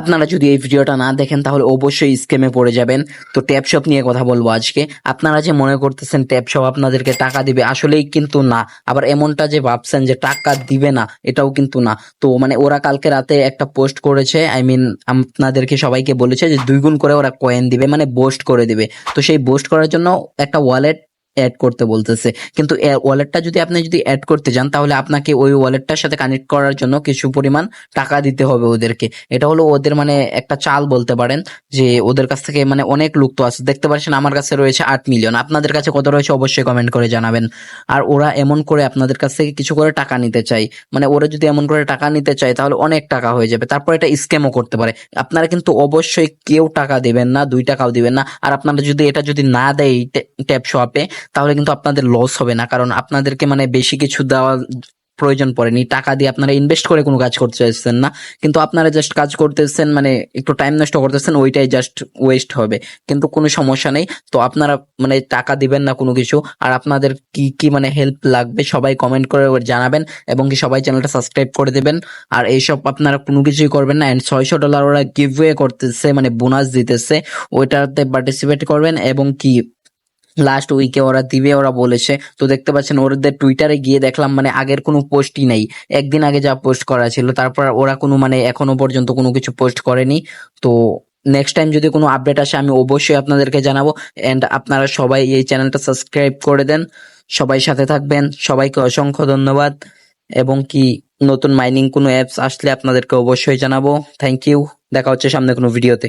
আপনারা যদি এই ভিডিওটা না দেখেন, তাহলে অবশ্যই স্কেমে পড়ে যাবেন। তো ট্যাপ শপ নিয়ে কথা বলব আজকে। আপনারা যে মনে করতেছেন ট্যাপ শপ আপনাদেরকে টাকা দিবে, আসলেই কিন্তু না। আবার এমনটা যে ভাবছেন যে টাকা দিবে না, এটাও কিন্তু না। তো মানে ওরা কালকে রাতে একটা পোস্ট করেছে আই মিন আপনাদেরকে সবাইকে বলেছে যে দুই গুণ করে ওরা কয়েন দিবে মানে বোস্ট করে দিবে। তো সেই বোস্ট করার জন্য একটা ওয়ালেট অ্যাড করতে বলতেছে। কিন্তু ওয়ালেটটা যদি আপনি যদি অ্যাড করতে যান, তাহলে আপনাকে ওই ওয়ালেটটার সাথে কানেক্ট করার জন্য কিছু পরিমাণ টাকা দিতে হবে ওদেরকে। এটা হলো ওদের মানে একটা চাল বলতে পারেন, যে ওদের কাছ থেকে মানে অনেক লোক তো আছে। দেখতে পাচ্ছেন আমার কাছে রয়েছে আট মিলিয়ন আপনাদের কাছে কত রয়েছে অবশ্যই কমেন্ট করে জানাবেন। আর ওরা এমন করে আপনাদের কাছ থেকে কিছু করে টাকা নিতে চাই মানে ওরা যদি এমন করে টাকা নিতে চায়, তাহলে অনেক টাকা হয়ে যাবে। তারপর এটা স্ক্যামও করতে পারে। আপনারা কিন্তু অবশ্যই কেউ টাকা দেবেন না, দুই টাকাও দিবেন না। আর আপনারা যদি এটা যদি না দেয় ট্যাপ শপে তাহলে কিন্তু আপনাদের লস হবে না। কারণ আপনাদেরকে মানে বেশি কিছু দেওয়া প্রয়োজন পড়েনি। টাকা দিয়ে আপনারা ইনভেস্ট করে কোনো কাজ করতে চাইছেন না। কিন্তু আপনারা জাস্ট কাজ করতেছেন মানে একটু টাইম নষ্ট করতেছেন, ওইটাই জাস্ট ওয়েস্ট হবে। কিন্তু কোনো সমস্যা নেই। তো আপনারা মানে টাকা দিবেন না কোনো কিছু। আর আপনাদের কি কি মানে হেল্প লাগবে সবাই কমেন্ট করে জানাবেন এবং কি সবাই চ্যানেলটা সাবস্ক্রাইব করে দেবেন। আর এইসব আপনারা কোনো কিছুই করবেন না। অ্যান্ড ছয়শো ডলার ওরা গিভওয়ে করতেছে মানে বোনাস দিতেছে। ওইটাতে পার্টিসিপেট করবেন এবং কি লাস্ট উইকে ওরা দিবে, ওরা বলেছে। তো দেখতে পাচ্ছেন, ওদের টুইটারে গিয়ে দেখলাম মানে আগের কোনো পোস্টই নেই। একদিন আগে যা পোস্ট করা ছিল, তারপর ওরা কোনো মানে এখনও পর্যন্ত কোনো কিছু পোস্ট করেনি। তো নেক্সট টাইম যদি কোনো আপডেট আসে, আমি অবশ্যই আপনাদেরকে জানাব। অ্যান্ড আপনারা সবাই এই চ্যানেলটা সাবস্ক্রাইব করে দেন। সবাই সাথে থাকবেন। সবাইকে অসংখ্য ধন্যবাদ। এবং কি নতুন মাইনিং কোনো অ্যাপস আসলে আপনাদেরকে অবশ্যই জানাব। থ্যাংক ইউ দেখা হচ্ছে সামনে কোনো ভিডিওতে